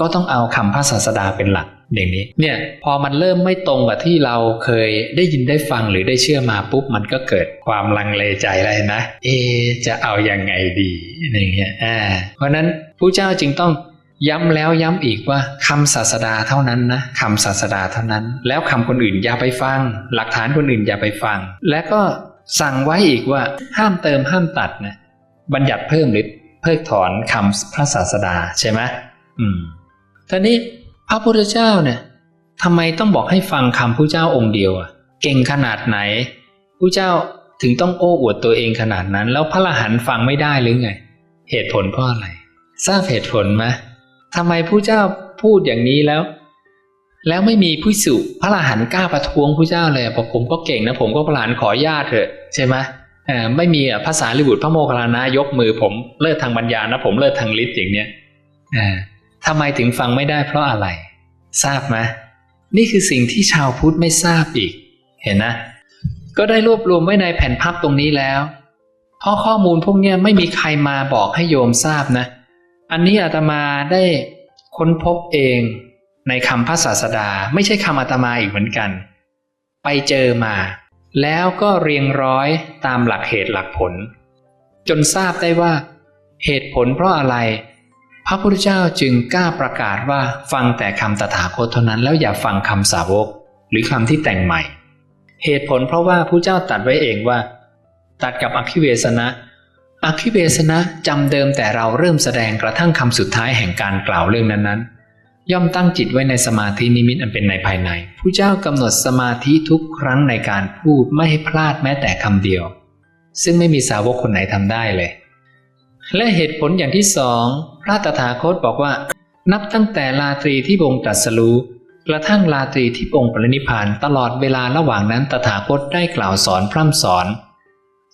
ก็ต้องเอาคำพระศาสดาเป็นหลักอย่างนี้เนี่ยพอมันเริ่มไม่ตรงกับที่เราเคยได้ยินได้ฟังหรือได้เชื่อมาปุ๊บมันก็เกิดความลังเลใจเลยนะ เอ จะเอาอยัางไงดีอย่างเงี้ยอ่าเพราะนั้นผู้เจ้าจึงต้องย้ำแล้วย้ำอีกว่าคำศาสดาเท่านั้นนะคำศาสดาเท่านั้น แล้วคำคนอื่นอย่าไปฟัง หลักฐานคนอื่นอย่าไปฟัง และก็สั่งไว้อีกว่าห้ามเติมห้ามตัดนะบัญญัติเพิ่มหรือเพิกถอนคำพระศาสดาใช่ไหมอืม ทีนี้พระพุทธเจ้าเนี่ยทำไมต้องบอกให้ฟังคำผู้เจ้าองค์เดียวอะ เก่งขนาดไหนผู้เจ้าถึงต้องโอ้อวดตัวเองขนาดนั้น แล้วพระละหันฟังไม่ได้หรือไง เหตุผลเพราะอะไร ทราบเหตุผลไหมทำไมผู้เจ้าพูดอย่างนี้แล้ว แล้วไม่มีผู้สุพระละหันกล้าประท้วงผู้เจ้าเลยบอกผมก็เก่งนะผมก็พระละหันขอญาตเถอะใช่ไหมไม่มีอะภาษาลิบุตรพระโมคคัลลานะยกมือผมเลิศทางปัญญานะผมเลิศทางฤทธิ์อย่างเนี้ยอ่า ทำไมถึงฟังไม่ได้เพราะอะไร ทราบไหมนี่คือสิ่งที่ชาวพุทธไม่ทราบอีก เห็นนะ ก็ได้รวบรวมไว้ในแผ่นพับตรงนี้แล้ว เพราะข้อมูลพวกนี้ไม่มีใครมาบอกให้โยมทราบนะ อันนี้อาตมาได้ค้นพบเองในคำพระศาสดา ไม่ใช่คำอาตมาอีกเหมือนกัน ไปเจอมา แล้วก็เรียงร้อยตามหลักเหตุหลักผล จนทราบได้ว่า เหตุผลเพราะอะไร พระพุทธเจ้าจึงกล้าประกาศว่าฟังแต่คำตถาคตเท่านั้น แล้วอย่าฟังคำสาวก หรือคำที่แต่งใหม่ เหตุผลเพราะว่าผู้เจ้าตัดไว้เองว่า ตัดกับอคิเวสนะอคิเวสนะจำเดิมแต่เราเริ่มแสดงกระทั่งคำสุดท้ายแห่งการกล่าวเรื่องนั้นๆ ย่อมตั้งจิตไว้ในสมาธินิมิตอันเป็นในภายใน ผู้เจ้ากำหนดสมาธิทุกครั้งในการพูดไม่ให้พลาดแม้แต่คำเดียว ซึ่งไม่มีสาวกคนไหนทำได้เลย และเหตุผลอย่างที่สองพระตถาคตบอกว่า นับตั้งแต่ลาตรีที่องค์ตรัสรู้กระทั่งลาตรีที่องค์ปรินิพพานตลอดเวลาระหว่างนั้นตถาคตได้กล่าวสอนพร่ำสอน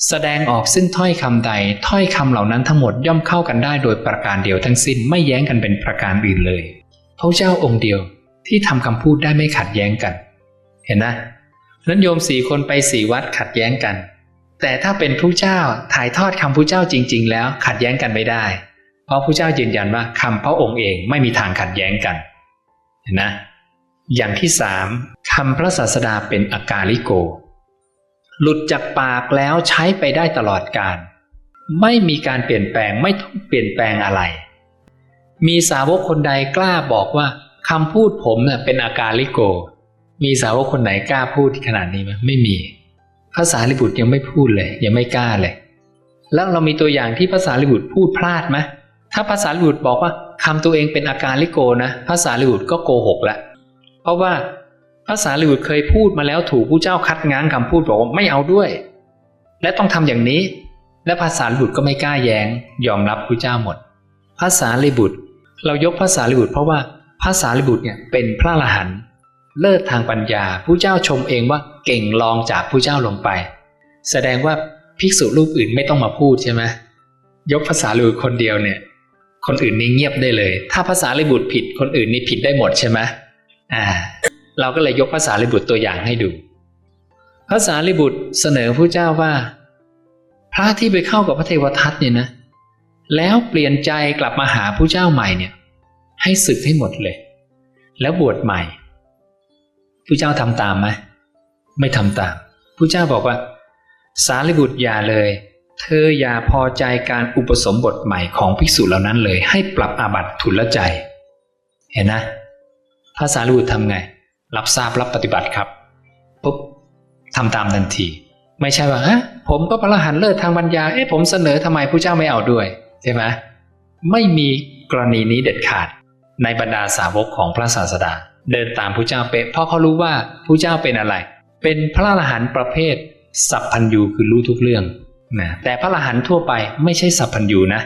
แสดงออกซึ่งถ้อยคำใด ถ้อยคำเหล่านั้นทั้งหมดย่อมเข้ากันได้โดยประการเดียวทั้งสิ้นไม่แย้งกันเป็นประการอื่นเลยพระเจ้าองค์เดียวที่ทำคำพูดได้ไม่ขัดแย้งกัน เห็นนะนั้นโยมสี่คนไปสี่วัดขัดแย้งกัน แต่ถ้าเป็นผู้เจ้าถ่ายทอดคำผู้เจ้าจริง ๆ แล้วขัดแย้งกันไม่ได้ เพราะผู้เจ้ายืนยันว่าคำพระองค์เองไม่มีทางขัดแย้งกันเห็นนะ อย่างที่สามคำพระศาสดาเป็นอากาลิโก หลุดจากปากแล้วใช้ไปได้ตลอดการ ไม่มีการเปลี่ยนแปลงไม่ต้องเปลี่ยนแปลงอะไร มีสาวกคนใดกล้าบอกว่าคำพูดผมเน่ยเป็นอากาลิโก มีสาวกคนไหนกล้าพูดขนาดนี้ไหมไม่มี ภาษาลิบุตรยังไม่พูดเลย ยังไม่กล้าเลย แล้วเรามีตัวอย่างที่ภาษาลิบุตรพูดพลาดไหมถ้าภาษาลิบุตรบอกว่าคำตัวเองเป็นอาการลิโกนะภาษาลิบุตรก็โกหกแล้วเพราะว่าภาษาลิบุตรเคยพูดมาแล้วถูกผู้เจ้าคัดง้างคำพูดบอกว่าไม่เอาด้วย และต้องทำอย่างนี้ และภาษาลิบุตรก็ไม่กล้าแย้ง ยอมรับผู้เจ้าหมด ภาษาลิบุตร เรายกภาษาลิบุตรเพราะว่าภาษาลิบุตรเนี่ยเป็นพระอรหันต์ เลิศทางปัญญาผู้เจ้าชมเองว่าเก่งรองจากผู้เจ้าลงไป แสดงว่าภิกษุรูปอื่นไม่ต้องมาพูดใช่ไหมยกภาษาลิบุตรคนเดียวเนี่ย คนอื่นนี่เงียบได้เลย ถ้าภาษาลิบุตรผิดคนอื่นนี่ผิดได้หมดใช่ไหมอ่า เราก็เลยยกภาษาลิบุตรตัวอย่างให้ดูภาษาลิบุตรเสนอผู้เจ้าว่า พระที่ไปเข้ากับพระเทวทัตเนี่ยนะ แล้วเปลี่ยนใจกลับมาหาผู้เจ้าใหม่เนี่ย ให้ศึกให้หมดเลย แล้วบวชใหม่ ผู้เจ้าทำตามไหมไม่ทำตามผู้เจ้าบอกว่า สารีบุตรอย่าเลย เธออย่าพอใจการอุปสมบทใหม่ของภิกษุเหล่านั้นเลย ให้ปรับอาบัติทุนละใจ เห็นนะภาษาลีบุตรทำไง รับทราบรับปฏิบัติครับปุ๊บทำตามทันที ไม่ใช่ว่าฮะผมก็พระหันเลิศทางปัญญาเอ๊ะผมเสนอทำไมผู้เจ้าไม่เอาด้วยใช่ไหมไม่มีกรณีนี้เด็ดขาด ในบรรดาสาวกของพระศาสดา เดินตามผู้เจ้าเป๊ะเพราะเขารู้ว่าผู้เจ้าเป็นอะไร เป็นพระอรหันต์ประเภท สัพพัญญูคือรู้ทุกเรื่องนะแต่พระอรหันต์ทั่วไปไม่ใช่สัพพัญญูนะ